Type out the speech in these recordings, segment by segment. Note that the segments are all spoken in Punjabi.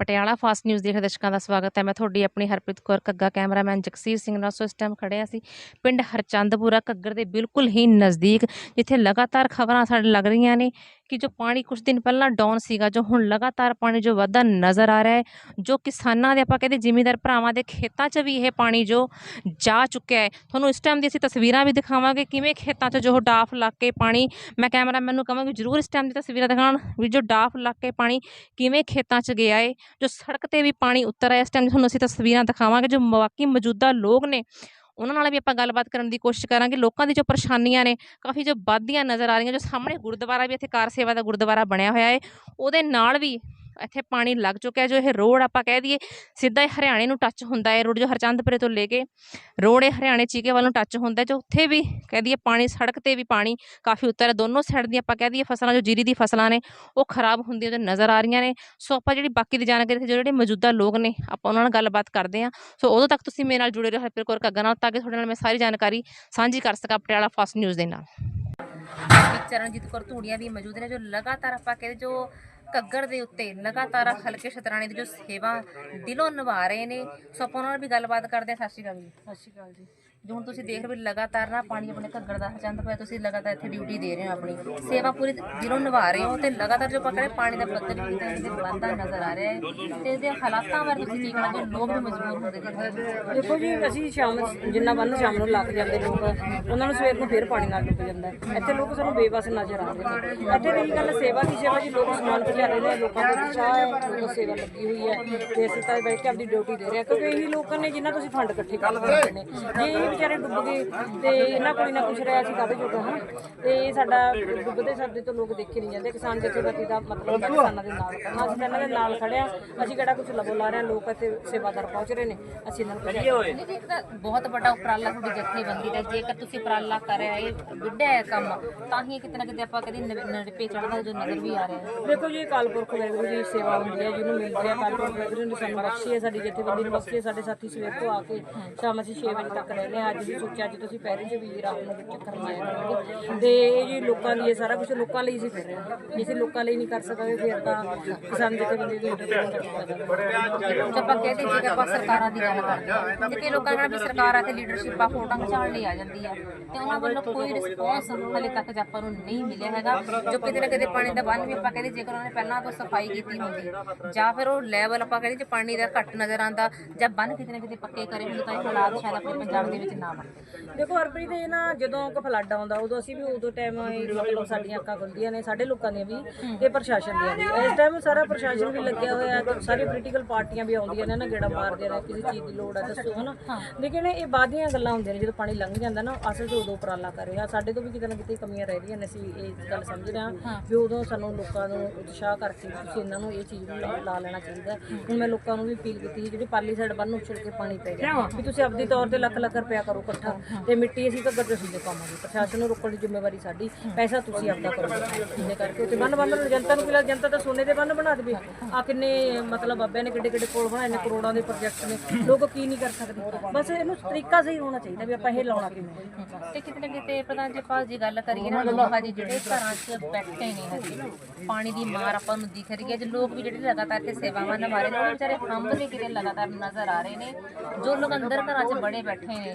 ਪਟਿਆਲਾ ਫਾਸਟ ਨਿਊਜ਼ ਦੇਖ ਦਰਸ਼ਕਾਂ ਦਾ ਸਵਾਗਤ ਹੈ। ਮੈਂ ਤੁਹਾਡੀ ਆਪਣੀ ਹਰਪ੍ਰੀਤ ਕੌਰ ਕੱਗਾ ਕੈਮਰਾਮੈਨ ਜਗਸੀਰ ਸਿੰਘ ਨਾਲ। ਸੋ ਇਸ ਟਾਈਮ ਖੜਿਆ ਸੀ ਪਿੰਡ ਹਰਚੰਦਪੁਰਾ, ਘੱਗਰ ਦੇ ਬਿਲਕੁਲ ਹੀ ਨਜ਼ਦੀਕ, ਜਿੱਥੇ ਲਗਾਤਾਰ ਖਬਰਾਂ ਸਾਡੇ ਲੱਗ ਰਹੀਆਂ ਨੇ। ਕਿ ਜੋ ਪਾਣੀ ਕੁਝ ਦਿਨ ਪਹਿਲਾਂ ਡਾਊਨ ਸੀਗਾ, ਜੋ ਹੁਣ ਲਗਾਤਾਰ ਪਾਣੀ ਜੋ ਵਧਦਾ ਨਜ਼ਰ ਆ ਰਿਹਾ ਹੈ, ਜੋ ਕਿਸਾਨਾਂ ਦੇ ਆਪਾਂ ਕਹਿੰਦੇ ਜ਼ਿਮੀਂਦਾਰ ਭਰਾਵਾਂ ਦੇ ਖੇਤਾਂ 'ਚ ਵੀ ਇਹ ਪਾਣੀ ਜੋ ਜਾ ਚੁੱਕਿਆ ਹੈ। ਤੁਹਾਨੂੰ ਇਸ ਟਾਈਮ ਦੀ ਅਸੀਂ ਤਸਵੀਰਾਂ ਵੀ ਦਿਖਾਵਾਂਗੇ, ਕਿਵੇਂ ਖੇਤਾਂ 'ਚ ਜੋ ਡਾਫ ਲੱਗ ਕੇ ਪਾਣੀ, ਮੈਂ ਕੈਮਰਾਮੈਨ ਨੂੰ ਕਹਾਂਗੀ ਜਰੂਰ ਇਸ ਟਾਈਮ ਦੀ ਤਸਵੀਰਾਂ ਦਿਖਾਉਣ ਵੀ ਜੋ ਡਾਫ ਲੱਗ ਕੇ ਪਾਣੀ ਕਿਵੇਂ ਖੇਤਾਂ 'ਚ ਗਿਆ ਹੈ, ਜੋ ਸੜਕ ਤੇ ਵੀ ਪਾਣੀ ਉਤਰ ਆਇਆ ਇਸ ਟਾਈਮ ਤੁਹਾਨੂੰ ਅਸੀਂ ਤਸਵੀਰਾਂ ਦਿਖਾਵਾਂਗੇ, ਜੋ ਬਾਕੀ ਮੌਜੂਦਾ ਲੋਕ ਨੇ ਉਹਨਾਂ ਨਾਲ ਵੀ ਆਪਾਂ ਗੱਲਬਾਤ ਕਰਨ ਦੀ ਕੋਸ਼ਿਸ਼ ਕਰਾਂਗੇ। ਲੋਕਾਂ ਦੀ ਜੋ ਪਰੇਸ਼ਾਨੀਆਂ ਨੇ, ਕਾਫੀ ਜੋ ਵੱਧਦੀਆਂ ਨਜ਼ਰ ਆ ਰਹੀਆਂ, ਜੋ ਸਾਹਮਣੇ ਗੁਰਦੁਆਰਾ ਵੀ ਇੱਥੇ ਕਾਰ ਸੇਵਾ ਦਾ ਗੁਰਦੁਆਰਾ ਬਣਿਆ ਹੋਇਆ ਹੈ ਉਹਦੇ ਨਾਲ ਵੀ ਇੱਥੇ ਪਾਣੀ ਲੱਗ ਚੁੱਕਿਆ ਜੋ ਇਹ ਰੋਡ ਆਪਾਂ ਕਹਿ ਦਈਏ, ਸਿੱਧਾ ਹੀ ਹਰਿਆਣੇ ਨੂੰ ਟੱਚ ਹੁੰਦਾ ਹੈ, ਰੋਡ ਜੋ ਹਰਚੰਦਪੁਰੇ ਤੋਂ ਲੈ ਕੇ ਰੋਡ ਇਹ ਹਰਿਆਣੇ ਚੀਕੇ ਵੱਲ ਨੂੰ ਟੱਚ ਹੁੰਦਾ ਜੋ ਉੱਥੇ ਵੀ ਕਹਿ ਦਈਏ ਪਾਣੀ, ਸੜਕ ਤੇ ਵੀ ਪਾਣੀ ਕਾਫੀ ਉੱਤਰ ਹੈ, ਦੋਨੋਂ ਸਾਈਡ ਦੀਆਂ ਆਪਾਂ ਕਹਿ ਦਈਏ ਫਸਲਾਂ, ਜੋ ਜੀਰੀ ਦੀ ਫਸਲਾਂ ਨੇ, ਉਹ ਖਰਾਬ ਹੁੰਦੀਆਂ ਜੋ ਨਜ਼ਰ ਆ ਰਹੀਆਂ ਨੇ। ਸੋ ਆਪਾਂ ਜਿਹੜੀ ਬਾਕੀ ਦੀ ਜਾਣਕਾਰੀ ਇੱਥੇ ਜਿਹੜੇ ਮੌਜੂਦਾ ਲੋਕ ਨੇ, ਆਪਾਂ ਉਹਨਾਂ ਨਾਲ ਗੱਲਬਾਤ ਕਰਦੇ ਹਾਂ। ਸੋ ਉਦੋਂ ਤੱਕ ਤੁਸੀਂ ਮੇਰੇ ਨਾਲ ਜੁੜੇ ਰਹੋ ਹਰਪ੍ਰੀਤ ਕੌਰ ਕੱਗਾ ਨਾਲ, ਤਾਂ ਕਿ ਤੁਹਾਡੇ ਨਾਲ ਮੈਂ ਸਾਰੀ ਜਾਣਕਾਰੀ ਸਾਂਝੀ ਕਰ ਸਕਾਂ ਪਟਿਆਲਾ ਫਾਸਟ ਨਿਊਜ਼ ਦੇ ਨਾਲ। ਚਰਨਜੀਤ ਕੌਰ, ਧੂੜੀਆਂ ਵੀ ਮੌਜੂਦ ਨੇ, ਜੋ ਲਗਾਤਾਰ ਆਪਾਂ ਕਹਿੰਦੇ ਜੋ ਘੱਗਰ ਦੇ ਉੱਤੇ ਲਗਾਤਾਰ ਹਲਕੇ ਸ਼ਤਰਾਣੇ ਦੀ ਜੋ ਸੇਵਾ ਦਿਲੋਂ ਨਿਭਾ ਰਹੇ ਨੇ, ਸੋ ਆਪਾਂ ਉਹਨਾਂ ਨਾਲ ਵੀ ਗੱਲਬਾਤ ਕਰਦੇ ਹਾਂ। ਸਤਿ ਸ਼੍ਰੀ ਅਕਾਲ ਜੀ। ਸਤਿ ਸ਼੍ਰੀ ਅਕਾਲ ਜੀ। ਜੋ ਹੁਣ ਤੁਸੀਂ ਦੇਖ ਰਹੇ ਹੋ ਵੀ ਲਗਾਤਾਰ ਨਾ ਪਾਣੀ ਆਪਣੇ ਘੱਗਰ ਦਾ ਚੰਦ ਪਿਆ, ਤੁਸੀਂ ਲਗਾਤਾਰ ਇੱਥੇ ਡਿਊਟੀ ਦੇ ਰਹੇ ਹੋ ਆਪਣੀ। ਸੇਵਾ ਪੂਰੀ ਦਿਲੋਂ ਨਿਭਾ ਰਹੇ ਹੋ ਤੇ ਲਗਾਤਾਰ ਜੋ ਪਕੜੇ ਪਾਣੀ ਦਾ ਪੱਧਰ ਵੀ ਤਾਂ ਇਹਦੇ ਵੱਧਦਾ ਨਜ਼ਰ ਆ ਰਿਹਾ ਹੈ ਤੇ ਇਹਦੇ ਹਾਲਾਤਾਂ ਬਾਰੇ ਤੁਸੀਂ ਕੀ ਕਹਿਣਾ ਜੋ ਲੋਕ ਵੀ ਮਜਬੂਰ ਹੁੰਦੇ ਨੇ। ਦੇਖੋ ਜੀ, ਅਸੀਂ ਸ਼ਾਮ ਜਿੰਨਾ ਬੰਨ ਸ਼ਾਮ ਨੂੰ ਲੱਗ ਜਾਂਦੇ ਲੋਕ, ਉਹਨਾਂ ਨੂੰ ਸਵੇਰ ਨੂੰ ਫੇਰ ਪਾਣੀ ਨਾਲ ਡੁੱਬ ਜਾਂਦਾ ਇੱਥੇ ਲੋਕ ਸਾਨੂੰ ਬੇਵਸ ਨਜ਼ਰ ਆ ਰਹੇ ਨੇ। ਇੱਥੇ ਰਹੀ ਗੱਲ ਸੇਵਾ ਦੀ, ਸੇਵਾ ਜੀ ਲੋਕ ਸਮਾਨ ਪਹੁੰਚਾ ਰਹੇ ਨੇ, ਲੋਕਾਂ ਦਾ ਉਤਸ਼ਾਹ ਹੈ, ਲੋਕਾਂ ਸੇਵਾ ਲੱਗੀ ਹੋਈ ਹੈ, ਤੇ ਅਸੀਂ ਤਾਂ ਬੈਠ ਕੇ ਆਪਣੀ ਡਿਊਟੀ ਦੇ ਰਹੇ ਹਾਂ। ਕਿਉਂਕਿ ਇਹੀ ਲੋਕਾਂ ਨੇ ਜਿਨ੍ਹਾਂ ਤੁਸੀਂ ਫੰਡ ਇਕੱਠੇ ਕਰਦੇ ਨੇ। ਜੇ ਵਿਚਾਰੇ ਡੁੱਬ ਗਏ ਤੇ ਇਹਨਾਂ ਕੋਈ ਨਾ ਕੁਛ ਰਿਹਾ ਸੀ ਕਾਹਦੇ ਜੋਗਾ ਹਨ? ਤੇ ਇਹ ਸਾਡਾ ਡੁੱਬਦੇ ਸਾਡੇ ਤੋਂ ਲੋਕ ਦੇਖੇ ਨਹੀਂ ਜਾਂਦੇ। ਕਿਸਾਨ ਜਥੇਬੰਦੀ ਦਾ ਮਤਲਬ ਹੁੰਦਾ ਕਿਸਾਨਾਂ ਦੇ ਨਾਲ ਕਰਨਾ ਅਸੀਂ ਤਾਂ ਇਹਨਾਂ ਦੇ ਨਾਲ ਖੜੇ ਹਾਂ। ਅਸੀਂ ਕਿਹੜਾ ਕੁਝ ਲਵੋ ਲਾ ਰਹੇ ਹਾਂ। ਲੋਕ ਇੱਥੇ ਸੇਵਾਦਾਰ ਪਹੁੰਚ ਰਹੇ ਨੇ। ਅਸੀਂ ਇਹਨਾਂ ਨੂੰ ਪਹੁੰਚਾਇਆ ਲੇਕਿਨ ਇੱਕ ਤਾਂ ਬਹੁਤ ਵੱਡਾ ਉਪਰਾਲਾ ਤੁਹਾਡੀ ਜਥੇਬੰਦੀ ਦਾ। ਜੇਕਰ ਤੁਸੀਂ ਉਪਰਾਲਾ ਕਰ ਰਹੇ ਹੋ ਇਹ ਵਿੱਢਾ ਹੈ ਕੰਮ ਤਾਂ ਹੀ ਕਿਤੇ ਨਾ ਕਿਤੇ ਆਪਾਂ ਕਦੀ ਨੜਪੇ ਚੜਦਾ ਜੋ ਨਜ਼ਰ ਵੀ ਆ ਰਿਹਾ ਹੈ। ਦੇਖੋ ਜੀ ਕਾਲਪੁਰਖ ਵੈਗਰੂ ਦੀ ਸੇਵਾ ਹੁੰਦੀ ਹੈ ਜਿਹਨੂੰ ਮਿਲਦੀ ਹੈ। ਕਾਲਪੁਰਖ ਵੈਗਰੂ ਨੇ ਸਾਨੂੰ ਬਖਸ਼ੀ ਹੈ ਸਾਡੀ ਜਥੇਬੰਦੀ ਨੂੰ ਬਖਸ਼ੀ ਹੈ। ਸਾਡੇ ਸਾਥੀ ਸਵੇਰ ਤੋਂ ਆ ਕੇ ਸ਼ਾਮ ਅਸੀਂ 6 ਵਜੇ ਤੱਕ ਰਹਿੰਦੇ ਹਾਂ ਅੱਜ ਵੀ ਸੋਚਿਆ, ਅੱਜ ਤੁਸੀਂ ਪਹਿਰੇ ਚ ਵੀ ਰਾਤ ਨੂੰ ਚੱਕਰ ਮਾਰਿਆ ਕਰੋਗੇ। ਤੇ ਇਹ ਜੀ ਲੋਕਾਂ ਦੀ ਇਹ ਸਾਰਾ ਕੁਝ ਲੋਕਾਂ ਲਈ ਅਸੀਂ ਕਰ ਜੇ ਅਸੀਂ ਲੋਕਾਂ ਲਈ ਨਹੀਂ ਕਰ ਸਕਾਂਗੇ, ਫਿਰ ਤਾਂ ਕਿਸਾਨ ਜਥੇਬੰਦੀ ਦੀ ਆਪਾਂ ਕਹਿੰਦੇ ਜੇਕਰ ਆਪਾਂ ਸਰਕਾਰਾਂ ਦੀ ਗੱਲ ਕਰਦੇ ਹਾਂ। ਲੋਕਾਂ ਨਾਲ ਵੀ ਸਰਕਾਰ ਆ ਲੀਡਰਸ਼ਿਪ ਆ ਫੋਟਾਂ ਖਿਚਾਉਣ ਲਈ ਆ ਜਾਂਦੀ ਹੈ ਤੇ ਉਹਨਾਂ ਵੱਲੋਂ ਕੋਈ ਰਿਸਪੌਂਸ ਹਲੇ ਤੱਕ ਆਪਾਂ ਨੂੰ ਨਹੀਂ ਮਿਲਿਆ ਹੈਗਾ। ਜੋ ਕਿਤੇ ਨਾ ਕਿਤੇ ਪਾਣੀ ਦਾ ਬੰਨ ਵੀ ਆਪਾਂ ਕਹਿੰਦੇ ਜੇਕਰ ਉਹਨਾਂ ਨੇ ਪਹਿਲਾਂ ਤੋਂ ਸਫ਼ਾਈ ਕੀਤੀ ਹੁੰਦੀ ਜਾਂ ਫਿਰ ਉਹ ਲੈਵਲ ਆਪਾਂ ਕਹਿੰਦੇ ਜੇ ਪਾਣੀ ਦਾ ਘੱਟ ਨਜ਼ਰ ਆਉਂਦਾ, ਜਾਂ ਬੰਨ ਕਿਤੇ ਨਾ ਕਿਤੇ ਪੱਕੇ ਕਰੇ ਹੁੰਦੇ ਤਾਂ ਇਹ ਹਾਲਾਤ ਸ਼ਾਇਦ ਆਪਣੇ ਪੰਜਾਬ ਦੇ ਵਿੱਚ ਨਾ ਬਣਦੇ ਦੇਖੋ ਹਰਪ੍ਰੀਤ ਇਹ ਨਾ ਜਦੋਂ ਕ ਫਲੱਡ ਆਉਂਦਾ ਉਦੋਂ ਅਸੀਂ ਵੀ ਉਦੋਂ ਟਾਈਮ ਮਤਲਬ ਸਾਡੀਆਂ ਅੱਖਾਂ ਖੁੱਲਦੀਆਂ ਨੇ ਸਾਡੇ ਲੋਕਾਂ ਦੀਆਂ ਵੀ ਤੇ ਪ੍ਰਸ਼ਾਸਨ ਦੀਆਂ ਵੀ। ਇਸ ਟਾਈਮ ਸਾਰਾ ਪ੍ਰਸ਼ਾਸਨ ਵੀ ਲੱਗਿਆ ਹੋਇਆ ਤੇ ਸਾਰੀ ਪੋਲੀਟੀਕਲ ਪਾਰਟੀਆਂ ਵੀ ਆਉਂਦੀਆਂ ਨੇ ਨਾ ਗੇੜਾ ਮਾਰਦੀਆਂ ਨੇ ਕਿਸੇ ਚੀਜ਼ ਦੀ ਲੋੜ ਹੈ ਦੱਸੋ ਹਨਾ? ਲੇਕਿਨ ਇਹ ਬਾਦੀਆਂ ਗੱਲਾਂ ਹੁੰਦੀਆਂ ਨੇ ਜਦੋਂ ਪਾਣੀ ਲੰਘ ਜਾਂਦਾ ਨਾ ਅਸਲ 'ਚ ਉਦੋਂ ਉਪਰਾਲਾ ਕਰ ਰਿਹਾ। ਸਾਡੇ ਤੋਂ ਵੀ ਕਿਤੇ ਨਾ ਕਿਤੇ ਕਮੀਆਂ ਰਹਿ ਰਹੀਆਂ ਨੇ ਅਸੀਂ ਇਹ ਗੱਲ ਸਮਝ ਰਹੇ ਹਾਂ ਵੀ ਉਦੋਂ ਸਾਨੂੰ ਲੋਕਾਂ ਨੂੰ ਉਤਸ਼ਾਹ ਕਰਕੇ ਤੁਸੀਂ ਇਹਨਾਂ ਨੂੰ ਇਹ ਚੀਜ਼ ਨੂੰ ਲਾ- ਲੈਣਾ ਚਾਹੀਦਾ। ਹੈ। ਹੁਣ ਮੈਂ ਲੋਕਾਂ ਨੂੰ ਵੀ ਅਪੀਲ ਕੀਤੀ ਸੀ ਜਿਹੜੀ ਪਾਲੀ ਸਾਈਡ ਬੰਨ ਉੱਛਲ ਕੇ ਪਾਣੀ ਪੈ ਗਿਆ ਵੀ ਤੁਸੀਂ ਆਪਦੀ ਤੌਰ ਤੇ ਲੱਖ ਲੱਖ ਰੁਪਇਆ ਕਰੋ ਇਕੱਠਾ। ਤੇ ਮਿੱਟੀ ਅਸੀਂ ਤੇ ਸੁਣਦੇ ਪਾਵਾਂਗੇ। ਪ੍ਰਸ਼ਾਸਨ ਨੂੰ ਰੋਕਣ ਦੀ ਜ਼ਿੰਮੇਵਾਰੀ ਸਾਡੀ। ਪੈਸਾ ਤੁਸੀਂ ਆਪਦਾ ਕਰੋ। ਇਹਦੇ ਕਰਕੇ ਉੱਥੇ ਬੰਨ ਬੰਨ ਜਨਤਾ ਨੂੰ ਫਿਲਹਾਲ ਜਨਤਾ ਤਾਂ ਸੋਨੇ ਦੇ ਬੰਨ ਬਣਾ ਦੇਵੇ। ਆ ਕਿੰਨੇ ਮਤਲਬ ਬਾਬਿਆਂ ਨੇ ਕਿੱਡੇ ਕਿੱਡੇ ਪੁਲ ਬਣਾਏ ਨੇ ਕਰੋੜਾਂ ਦੇ ਪ੍ਰੋਜੈਕਟ ਨੇ। ਲੋਕ ਕੀ ਨਹੀਂ ਕਰ ਸਕਦੇ। ਬਸ ਇਹਨੂੰ ਤਰੀਕਾ ਸਹੀ ਹੋਣਾ ਚਾਹੀਦਾ ਵੀ ਆਪਾਂ ਇਹ ਲਾਉਣਾ ਕਿਵੇਂ। ਤੇ ਕਿਤੇ ਨਾ ਕਿਤੇ ਪ੍ਰਧਾਨ ਜੀ ਆਪਾਂ ਜੀ ਗੱਲ ਕਰੀਏ ਨਾ ਲੋਕ ਹਜੇ ਜਿਹੜੇ ਘਰਾਂ 'ਚ ਬੈਠੇ ਨੇ ਹਜੇ ਪਾਣੀ ਦੀ ਮਾਰ ਆਪਾਂ ਨੂੰ ਦਿਖ ਰਹੀ ਹੈ। ਜੇ ਲੋਕ ਵੀ ਜਿਹੜੇ ਲਗਾਤਾਰ ਤੇ ਸੇਵਾਵਾਂ ਨਿਭਾ ਰਹੇ ਨੇ ਵਿਚਾਰੇ ਹੰਭਦੇ ਕਿਤੇ ਲਗਾਤਾਰ ਨਜ਼ਰ ਆ ਰਹੇ ਨੇ। ਜੋ ਲੋਕ ਅੰਦਰ ਘਰਾਂ 'ਚ ਬੜੇ ਬੈਠੇ ਨੇ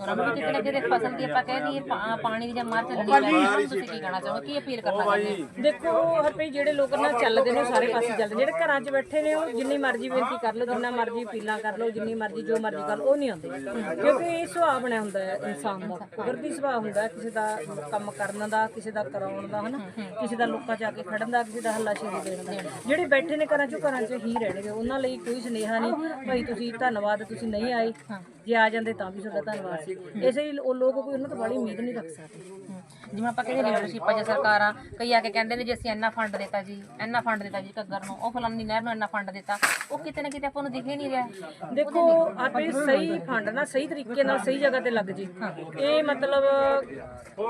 ਉਹਨਾਂ ਨੂੰ ਵੀ ਕਿਤੇ ਨਾ ਕਿਤੇ ਫਸਲ ਦੀ ਆਪਾਂ ਕਹਿ ਦਈਏ ਪਾ- ਪਾਣੀ ਦੀ ਜਾਂ ਮਾਰ ਚੱਲਣੀ ਹੈ ਉਹਨਾਂ ਨੂੰ ਤੁਸੀਂ ਕੀ ਕਹਿਣਾ ਚਾਹੋਗੇ? ਕੀ ਅਪੀਲ ਕਰਨਾ ਚਾਹੁੰਦੇ ਹੋ ਦੇਖੋ ਹਰਪ੍ਰੀਤ ਜਿਹੜੇ ਲੋਕ ਨਾਲ ਚੱਲਦੇ ਨੇ ਉਹ ਸਾਰੇ ਪਾਸੇ ਚੱਲਦੇ ਜਿਹੜੇ ਘਰਾਂ 'ਚ ਬੈਠੇ ਨੇ ਉਹ ਜਿੰਨੀ ਮਰਜ਼ੀ ਬੇਨਤੀ ਕਰ ਲਓ ਜਿੰਨਾ ਮਰਜ਼ੀ ਪੀਲਾ ਕਰ ਲਓ ਜਿੰਨੀ ਮਰਜ਼ੀ ਜੋ ਮਰਜ਼ੀ ਕਰ ਲਓ ਉਹ ਨਹੀਂ ਆਉਂਦੇ। ਕਿਉਂਕਿ ਇਹ ਸੁਭਾਅ ਬਣਿਆ ਹੁੰਦਾ ਹੈ ਇਨਸਾਨ ਦਾ। ਕੁਦਰਤੀ ਸੁਭਾਅ ਹੁੰਦਾ ਹੈ ਕਿਸੇ ਦਾ ਕੰਮ ਕਰਨ ਦਾ ਕਿਸੇ ਦਾ ਕਰਾਉਣ ਦਾ ਹਨਾ? ਕਿਸੇ ਦਾ ਲੋਕਾਂ 'ਚ ਆ ਕੇ ਖੜਨ ਦਾ ਕਿਸੇ ਦਾ ਹੱਲਾਸ਼ੇਰੀ ਦੇਣ ਦਾ। ਜਿਹੜੇ ਬੈਠੇ ਨੇ ਘਰਾਂ 'ਚ ਉਹ ਘਰਾਂ 'ਚ ਹੀ ਰਹਿਣਗੇ। ਉਹਨਾਂ ਲਈ ਕੋਈ ਸੁਨੇਹਾ ਨਹੀਂ ਭਾਈ ਤੁਸੀਂ ਧੰਨਵਾਦ ਤੁਸੀਂ ਨਹੀਂ ਆਏ। ਜੇ ਆ ਜਾਂਦੇ ਤਾਂ ਵੀ ਤੁਹਾਡਾ ਧੰਨਵਾਦ ਸੀ। ਇਸੇ ਲਈ ਉਹ ਲੋਕ ਕੋਈ ਉਹਨਾਂ ਤੋਂ ਬੜੀ ਉਮੀਦ ਨਹੀਂ ਰੱਖ ਸਕਦੇ। ਜਿਵੇਂ ਆਪਾਂ ਕਹਿੰਦੇ ਲੀਡਰਸ਼ਿਪ ਜਾਂ ਸਰਕਾਰਾਂ ਕਈ ਆ ਕੇ ਕਹਿੰਦੇ ਨੇ ਜੀ ਅਸੀਂ ਇੰਨਾ ਫੰਡ ਦਿੱਤਾ ਜੀ ਇੰਨਾ ਫੰਡ ਦਿੱਤਾ ਜੀ ਘੱਗਰ ਨੂੰ ਉਹ ਫਲਾਨੀ ਨਹਿਰ ਨੂੰ ਇੰਨਾ ਫੰਡ ਦਿੱਤਾ ਉਹ ਕਿਤੇ ਨਾ ਕਿਤੇ ਆਪਾਂ ਨੂੰ ਦਿਖ ਨਹੀਂ ਰਿਹਾ। ਦੇਖੋ ਆਪੇ ਸਹੀ ਫੰਡ ਨਾ ਸਹੀ ਤਰੀਕੇ ਨਾਲ ਸਹੀ ਜਗ੍ਹਾ ਤੇ ਲੱਗ ਜੇ। ਇਹ ਮਤਲਬ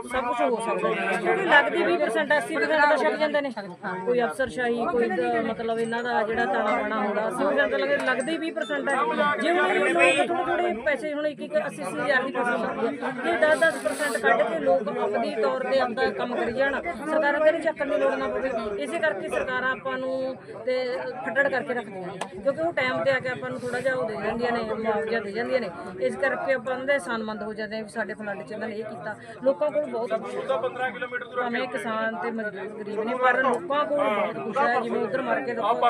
ਸਭ ਕੁਝ ਹੋ ਸਕਦਾ ਕਿਉਂਕਿ ਲੱਗਦੀ 20% 80% ਤਾਂ ਛੱਡ ਜਾਂਦੇ ਨੇ। ਕੋਈ ਅਫਸਰਸ਼ਾਹੀ ਕੋਈ ਦ- ਮਤਲਬ ਇਹਨਾਂ ਦਾ ਜਿਹੜਾ ਤਾਣਾ ਬਾਣਾ ਹੁੰਦਾ 80% ਤਾਂ ਲੱਗ- ਲੱਗਦੇ ਹੀ 20% ਹੈ ਜੇ ਹੁਣ ਇਹ ਲੋਕ ਥੋੜੇ ਥੋੜੇ ਪੈਸੇ ਹੁਣ ਇੱਕ ਇੱਕ 80 ਹਜ਼ਾਰ ਦੀ ਫਸਲ ਲੱਗਦੀ ਹੈ ਜੇ 10 10% ਕੱਢ ਕੇ ਲੋਕ ਆਪਣੀ ਤੌਰ ਤੌਰ ਤੇ ਆਪਦਾ ਕੰਮ ਕਰੀ ਜਾਣ ਸਰਕਾਰਾਂ ਕਹਿੰਦੇ ਚੱਕਣ ਦੀ ਲੋੜ ਨਾ ਪਵੇ। ਇਸੇ ਕਰਕੇ ਸਰਕਾਰਾਂ ਆਪਾਂ ਨੂੰ ਤੇ ਫੱਟੜ ਕਰਕੇ ਰੱਖਦੀਆਂ ਨੇ ਕਿਉਂਕਿ ਉਹ ਟਾਈਮ ਤੇ ਆ ਕੇ ਆਪਾਂ ਨੂੰ ਥੋੜਾ ਜਿਹਾ ਉਹ ਦੇ ਜਾਂਦੀਆਂ ਨੇ ਮੁਆਵਜ਼ਾ ਦੇ ਜਾਂਦੀਆਂ ਨੇ। ਇਸ ਕਰਕੇ ਆਪਾਂ ਉਹਨਾਂ ਦੇ ਸਨਮੰਦ ਹੋ ਜਾਂਦੇ ਆ ਵੀ ਸਾਡੇ ਫਲੱਡ ਚ ਇਹਨਾਂ ਨੇ ਇਹ ਕੀਤਾ। ਲੋਕਾਂ ਕੋਲ ਬਹੁਤ ਭਾਵੇਂ ਕਿਸਾਨ ਤੇ ਮਜ਼ਦੂਰ ਗਰੀਬ ਨੇ ਪਰ ਲੋਕਾਂ ਕੋਲ ਬਹੁਤ ਕੁਛ ਹੈ ਜਿਵੇਂ ਉਧਰ ਮਰ ਕੇ ਲੋਕ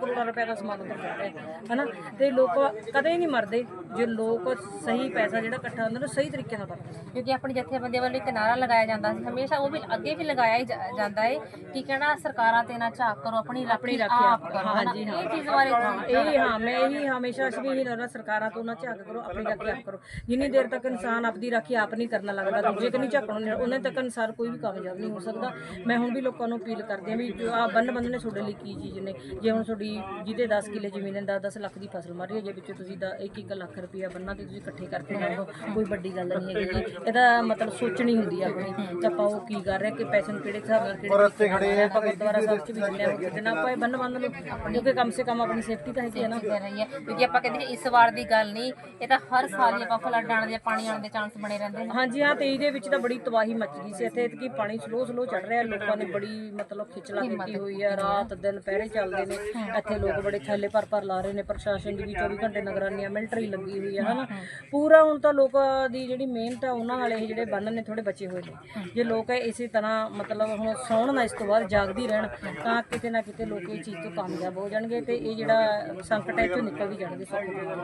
ਕਰੋੜਾਂ ਰੁਪਏ ਦਾ ਸਮਾਨ ਉੱਧਰ ਜਾ ਰਿਹਾ ਹੈ ਹਨਾ? ਤੇ ਲੋਕ ਕਦੇ ਨਹੀਂ ਮਰਦੇ ਜੇ ਲੋਕ ਸਹੀ ਪੈਸਾ ਜਿਹੜਾ ਇਕੱਠਾ ਹੁੰਦਾ ਨਾ ਸਹੀ ਤਰੀਕੇ ਨਾਲ ਕਰਦੇ ਕਿਉਂਕਿ ਆਪਣੀ ਜਥੇਬੰਦੀਆਂ ਵੱਲੋਂ ਇੱਕ ਨਾਰਾ ਲਗਾਇਆ ਜਾਂਦਾ ਸੀ। ਹਮੇਸ਼ਾ ਉਹ ਵੀ ਅੱਗੇ ਵੀ ਲਗਾਇਆ ਹੀ ਜਾ- ਜਾਂਦਾ ਹੈ ਕਿ ਕਹਿਣਾ ਸਰਕਾਰਾਂ ਤੇ ਨਾ ਝਾਕ ਕਰੋ ਆਪਣੀ ਰਾਖੀ ਆਪ ਕਰੋ। ਹਨਾ? ਹਾਂਜੀ ਹਾਂ। ਇਹ ਚੀਜ਼ ਬਾਰੇ ਇਹ ਹਾਂ ਮੈਂ ਇਹੀ ਹਮੇਸ਼ਾ ਅਸੀਂ ਵੀ ਇਹੀ ਲਾਉਣਾ ਸਰਕਾਰਾਂ ਤੋਂ ਨਾ ਝਾਕ ਕਰੋ ਆਪਣੀ ਰਾਖੀ ਆਪ ਕਰੋ। ਜਿੰਨੀ ਦੇਰ ਤੱਕ ਇਨਸਾਨ ਆਪਦੀ ਰਾਖੀ ਆਪ ਨਹੀਂ ਕਰਨਾ ਲੱਗਦਾ ਦੂਜੇ ਕਿ ਨਹੀਂ ਝਾਕਣ ਨੂੰ ਉਹਨੇ ਤੱਕ ਇਨਸਾਨ ਕੋਈ ਵੀ ਕਾਮਯਾਬ ਨਹੀਂ ਹੋ ਸਕਦਾ। ਮੈਂ ਹੁਣ ਵੀ ਲੋਕਾਂ ਨੂੰ ਅਪੀਲ ਕਰਦੀ ਹਾਂ ਵੀ ਆ ਬੰਨ ਬੰਨ ਨੇ ਤੁਹਾਡੇ ਲਈ ਕੀ ਚੀਜ਼ ਨੇ? ਜੇ ਹੁਣ ਤੁਹਾਡੀ ਜਿਹਦੇ 10 ਕਿੱਲੇ ਜ਼ਮੀਨ ਹੈ 10 ਲੱਖ ਦੀ ਫਸਲ ਮਰ ਹੈ ਜੇ ਵਿੱਚੋਂ ਤੁਸੀਂ ਦਾ 1-1 ਲੱਖ ਰੁਪਇਆ ਬੰਨਾਂ ਤੇ ਤੁਸੀਂ ਇਕੱਠੇ ਕਰਕੇ ਲਾਓ ਕੋਈ ਵੱਡੀ ਗੱਲ ਨਹੀਂ ਹੈਗੀ। ਜੀ ਇਹਦਾ ਮਤਲਬ ਸੋਚਣੀ ਹੁੰਦੀ ਆ ਤੇ ਆਪਾਂ ਉਹ ਕੀ ਕਰ ਰਹੇ ਕਿ ਪੈਸੇ ਨੂੰ ਕਿਹੜੇ ਹਿਸਾਬ ਨਾਲ ਕਿਹੜੇ ਰਸਤੇ ਖੜੇ ਆ। ਆਪਾਂ ਗੁਰਦੁਆਰਾ ਸਾਹਿਬ ਚ ਵੀ ਚੱਲਿਆ ਹੋ ਕਿਤੇ ਨਾ ਆਪਾਂ ਇਹ ਬੰਨ ਬੰਨ ਲਓ ਕਿਉਂਕਿ ਕਮ ਸੇ ਕਮ ਆਪਣੀ ਸੇਫਟੀ ਤਾਂ ਹੈਗੀ ਹੈ ਨਾ। ਦੇ ਰਹੀ ਹੈ ਕਿਉਂਕਿ ਆਪਾਂ ਕਹਿੰਦੇ ਇਸ ਵਾਰ ਦੀ ਗੱਲ ਨਹੀਂ ਇਹ ਤਾਂ ਹਰ ਸਾਲ ਹੀ ਆਪਾਂ ਫਲੱਡ ਆਉਣ ਦੇ ਪਾਣੀ ਆਉਣ ਦੇ ਚਾਂਸ ਬਣੇ ਰਹਿੰਦੇ ਨੇ। ਹਾਂਜੀ ਹਾਂ 23 ਦੇ ਵਿੱਚ ਤਾਂ ਬੜੀ ਤਬਾਹੀ ਮੱਚ ਗਈ ਸੀ। ਇੱਥੇ ਕਿ ਪਾਣੀ ਸਲੋ ਸਲੋ ਚੜ ਰਿਹਾ ਲੋਕਾਂ ਨੇ ਬੜੀ ਮਤਲਬ ਖਿਚਲਾ ਕੀਤੀ ਹੋਈ ਹੈ। ਰਾਤ ਦਿਨ ਪਹਿਰੇ ਚੱਲਦੇ ਨੇ। ਇੱਥੇ ਲੋਕ ਬੜੇ ਥੈਲੇ ਭਰ ਭਰ ਲਾ ਰਹੇ ਨੇ ਪ੍ਰਸ਼ਾਸਨ ਦੀ ਵੀ 24 ਘੰਟੇ ਨਗਰਾਨੀਆਂ ਮਿਲਟਰੀ ਲੱਗੀ ਹੋਈ ਹੈ ਹਨਾ। ਪੂਰਾ ਹੁਣ ਤਾਂ ਲੋਕਾਂ ਦੀ ਜਿਹੜੀ ਮਿਹਨਤ ਹੈ ਉਹਨਾਂ ਵਾਲੇ ਜਿਹੜੇ ਬੰਨ ਨੇ ਥੋੜੇ ਬਚੇ ਹੋਏ ਨੇ। ਜੇ ਲੋਕ ਇਸੇ ਤਰ੍ਹਾਂ ਮਤਲਬ ਹੁਣ ਸੌਣ ਨਾ ਇਸ ਤੋਂ ਬਾਅਦ ਜਾਗਦੀ ਰਹਿਣ ਤਾਂ ਕਿਤੇ ਨਾ ਕਿਤੇ ਲੋਕ ਇਹ ਚੀਜ਼ ਤੋਂ ਕਾਮਯਾਬ ਹੋ ਜਾਣਗੇ ਤੇ ਇਹ ਜਿਹੜਾ ਸੰਕਟ ਹੈ ਇਹ ਚੋਂ ਨਿਕਲ ਵੀ ਜਾਣਗੇ ਸੌਖੇ ਹੋ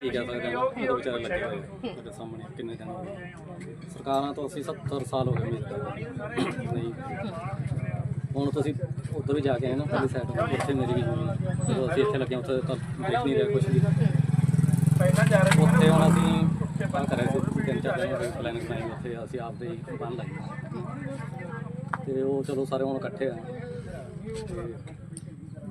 ਕੀ ਕਹਿ ਸਕਦੇ ਹਾਂ ਉਹਦੇ ਵਿਚਾਰੇ ਲੱਗੇ ਹੋਏ ਆ ਤੁਹਾਡੇ ਸਾਹਮਣੇ ਕਿੰਨੇ ਦਿਨ ਹੋ ਗਏ। ਸਰਕਾਰਾਂ ਤੋਂ ਅਸੀਂ 70 ਸਾਲ ਹੋ ਗਏ ਉਮੀਦ ਨਹੀਂ। ਹੁਣ ਤੁਸੀਂ ਉੱਧਰ ਵੀ ਜਾ ਕੇ ਆਏ ਨਾ ਪਹਿਲੀ ਸਾਈਡ ਉੱਥੇ ਮੇਰੀ ਵੀ ਜ਼ਮੀਨ ਹੈ। ਜਦੋਂ ਅਸੀਂ ਇੱਥੇ ਲੱਗੇ ਹਾਂ, ਉੱਥੇ ਤਾਂ ਦੇਖ ਨਹੀਂ ਰਿਹਾ ਕੁਝ ਵੀ। ਉੱਥੇ ਹੁਣ ਅਸੀਂ ਰਹੇ ਚਾਰ ਦਿਨ ਹੋਏ ਪਲਾਨਿੰਗ ਬਣਾਈ ਉੱਥੇ ਅਸੀਂ ਆਪਦੇ ਹੀ ਬੰਨ ਲਾਈ। ਤੇ ਉਹ ਚਲੋ ਸਾਰੇ ਹੁਣ ਇਕੱਠੇ ਆ। ਤੇ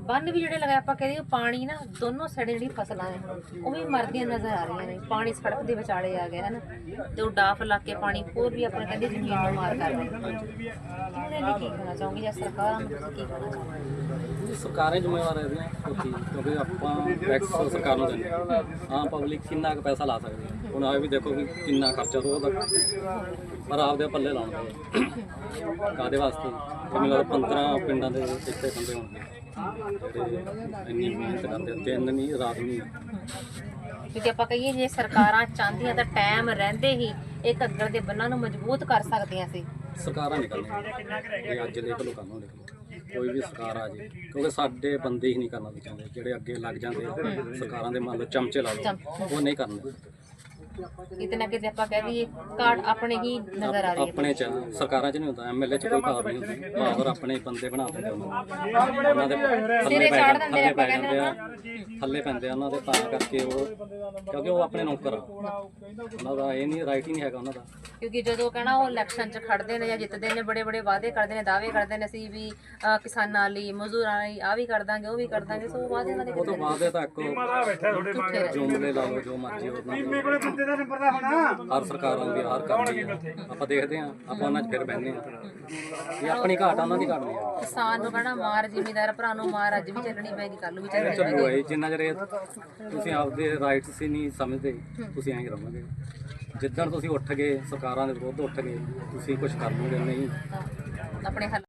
ਬੰਨ ਵੀ ਜਿਹੜੇ ਲਗਾਏ ਆਪਾਂ ਕਹਿੰਦੇ ਪਾਣੀ ਨਾ ਦੋਨੋਂ ਸਾਈਡ ਜਿਹੜੀ ਫਸਲਾਂ ਨੇ ਉਹ ਵੀ ਮਰਦੀਆਂ ਨਜ਼ਰ ਆ ਰਹੀਆਂ ਨੇ। ਪਾਣੀ ਸੜਕ ਦੇ ਵਿਚਾਲੇ ਆ ਗਿਆ ਹਨ? ਤੇ ਉਹ ਡਾਫ ਲਾ ਕੇ ਪਾਣੀ ਹੋਰ ਵੀ ਆਪਣੇ ਕਹਿੰਦੇ ਜ਼ਮੀਨ ਨੂੰ ਮਾਰ ਕਰ ਰਹੇ ਨੇ। ਉਹਦੇ ਲਈ ਕੀ ਕਹਿਣਾ ਚਾਹੋਗੇ ਜਾਂ ਸਰਕਾਰਾਂ ਨੂੰ ਕੀ ਕਹਿਣਾ ਚਾਹੋਗੇ? ਸਰਕਾਰਾਂ ਜ਼ਿੰਮੇਵਾਰ ਹੈ ਇਹਦੀਆਂ ਕਿਉਂਕਿ ਆਪਾਂ ਟੈਕਸ ਸਰਕਾਰ ਨੂੰ ਦਿੰਦੇ ਆਮ ਪਬਲਿਕ ਕਿੰਨਾ ਕੁ ਪੈਸਾ ਲਾ ਸਕਦੀ ਹੈ ਹੁਣ ਆਏ ਵੀ ਦੇਖੋ ਵੀ ਕਿੰਨਾ ਖਰਚਾ ਰੋਜ਼ ਦਾ ਪਰ ਆਪਦੇ ਪੱਲੇ ਲਾਉਂਦੇ ਆ। ਕਾਦੇ ਵਾਸਤੇ? ਕਿ ਮੈਨੂੰ ਲੱਗਦਾ 15 ਪਿੰਡਾਂ ਦੇ ਇੱਥੇ ਬੰਦੇ ਹੋਣਗੇ। ਜਿਹੜੇ ਇੰਨੀ ਮਿਹਨਤ ਕਰਦੇ ਆ, ਦਿਨ ਨਹੀਂ ਰਾਤ ਨਹੀਂ ਕਿਉਂਕਿ ਆਪਾਂ ਕਹੀਏ ਜੇ ਸਰਕਾਰਾਂ ਚਾਹੁੰਦੀਆਂ ਤਾਂ ਟਾਈਮ ਰਹਿੰਦੇ ਹੀ ਇਹ ਘੱਗਰ ਦੇ ਬੰਨਾਂ ਨੂੰ ਮਜ਼ਬੂਤ ਕਰ ਸਕਦੀਆਂ ਸੀ। ਸਰਕਾਰਾਂ ਇਹ ਅੱਜ ਲਓ ਕੱਲ੍ਹ ਨੂੰ ਦੇਖ ਲਓ। ਕੋਈ ਵੀ ਸਰਕਾਰ ਆ ਜੇ। ਕਿਉਂਕਿ ਸਾਡੇ ਬੰਦੇ ਹੀ ਨਹੀਂ ਕਰਨਾ ਚਾਹੁੰਦੇ। ਜਿਹੜੇ ਅੱਗੇ ਲੱਗ ਜਾਂਦੇ ਆ, ਸਰਕਾਰਾਂ ਦੇ ਮੰਨ ਲਓ ਚਮਚੇ ਲਾ ਲਓ। ਉਹ ਨਹੀਂ ਕਰਨੇ ਕਿਤੇ ਨਾ ਕਿਤੇ ਆਪਾਂ ਕਹਿ ਦਈਏ ਕਾਰਡ ਆਪਣੇ ਹੀ ਨਜ਼ਰ ਆ ਰਹੀ ਹੈ ਆਪਣੇ ਚ ਆ, ਸਰਕਾਰਾਂ ਚ ਨਹੀਂ ਹੁੰਦਾ ਐਮਐਲਏ ਚ ਕੋਈ ਪਾਵਰ ਨਹੀਂ ਹੁੰਦੀ। ਪਾਵਰ ਆਪਣੇ ਬੰਦੇ ਬਣਾ ਦਿੰਦੇ ਉਹਨਾਂ ਨੂੰ। ਉਹਨਾਂ ਦੇ ਥੱਲੇ ਪੈ ਜਾਂਦੇ ਥੱਲੇ ਪੈ ਜਾਂਦੇ ਆ। ਥੱਲੇ ਪੈਂਦੇ ਆ ਉਹਨਾਂ ਦੇ ਤਾਂ ਕਰਕੇ ਉਹ ਕਿਉਂਕਿ ਉਹ ਆਪਣੇ ਨੌਕਰ ਆ। ਉਹਨਾਂ ਦਾ ਇਹ ਨਹੀਂ ਰਾਈਟ ਹੀ ਨਹੀਂ ਹੈਗਾ ਉਹਨਾਂ ਦਾ। ਕਿਉਂਕਿ ਜਦੋਂ ਕਹਿਣਾ ਉਹ ਇਲੈਕਸ਼ਨ 'ਚ ਖੜਦੇ ਨੇ ਜਾਂ ਜਿੱਤਦੇ ਨੇ ਬੜੇ ਬੜੇ ਵਾਅਦੇ ਕਰਦੇ ਨੇ ਦਾਅਵੇ ਕਰਦੇ ਨੇ ਅਸੀਂ ਵੀ ਅਹ, ਕਿਸਾਨਾਂ ਲਈ ਮਜ਼ਦੂਰਾਂ ਲਈ ਆ ਵੀ ਕਰ ਦਾਂਗੇ ਉਹ ਵੀ ਕਰ ਦਾਂਗੇ ਸੋ ਵਾਅਦੇ ਇਹਨਾਂ ਦੇ ਉਹ ਤੋਂ ਬਾਅਦ ਇਹ ਤੱਕ ਜੁਮਲੇ ਲਾ ਲਓ ਜੋ ਮਰਜ਼ੀ ਉਹਨਾਂ ਹਰ ਸਰਕਾਰ ਆਉਂਦੀ ਆ, ਹਰ ਕਰਦੀ ਆ। ਆਪਾਂ ਦੇਖਦੇ ਆ ਆਪਾਂ ਉਹਨਾਂ 'ਚ ਫਿਰ ਬਹਿੰਦੇ ਆ ਇਹ ਆਪਣੀ ਘਾਟ ਆ ਉਹਨਾਂ ਦੀ ਘਾਟ ਨਹੀਂ ਆ। ਕਿਸਾਨ ਨੂੰ ਕਹਿਣਾ ਮਾਰ ਜ਼ਿਮੀਦਾਰ ਭਰਾ ਨੂੰ ਮਾਰ ਅੱਜ ਵੀ ਚੱਲਣੀ ਪੈਗੀ ਕੱਲ ਨੂੰ ਵੀ ਚੱਲਣੀ ਪੈਗੀ। ਚੱਲੂ ਹੈ ਜਿੰਨਾ ਚਿਰ ਇਹ ਤੁਸੀਂ ਆਪਦੇ ਰਾਈਟਸ ਹੀ ਨਹੀਂ ਸਮਝਦੇ ਤੁਸੀਂ ਐਂ ਹੀ ਰਹੋਗੇ। ਜਿੱਦਣ ਤੁਸੀਂ ਉੱਠ ਗਏ ਸਰਕਾਰਾਂ ਦੇ ਵਿਰੁੱਧ ਉੱਠ ਗਏ ਤੁਸੀਂ ਕੁਝ ਕਰ ਲਓਗੇ ਨਹੀਂ। ਆਪਣੇ